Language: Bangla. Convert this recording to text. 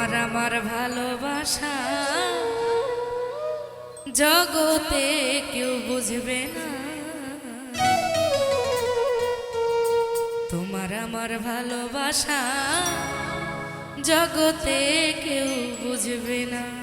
তোমার আমার ভালোবাসা। জগতে কেউ বুঝবে না। তোমার আমার ভালোবাসা জগতে কেউ বুঝবে না।